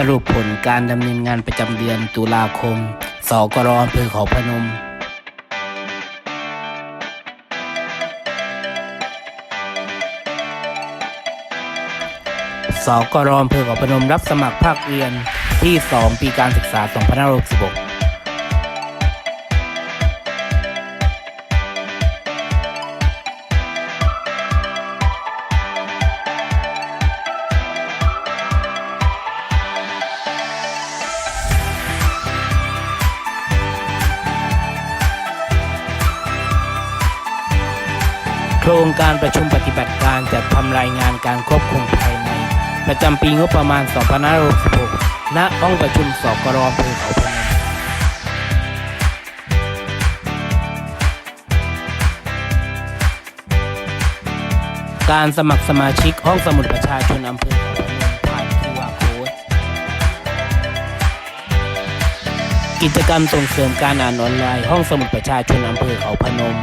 สรุปผลการดำเนินงานประจำเดือนตุลาคม สกรอำเภอเขาพนม สกรอำเภอเขาพนมรับสมัครภาคเรียนที่ 2 ปีการศึกษา 2566 ครงการประชุมปฏิบัติการจัดทำรายงานการควบคุมภายใน ประจำปีงบประมาณ 2566 ณ ห้องประชุมสกรอำเภอเขาพนมการสมัครสมาชิกห้องสมุดประชาชนอำเภอเขาพนมผ่าน QR Code กิจกรรมส่งเสริมการอ่านออนไลน์ห้องสมุดประชาชนอำเภอเขาพนม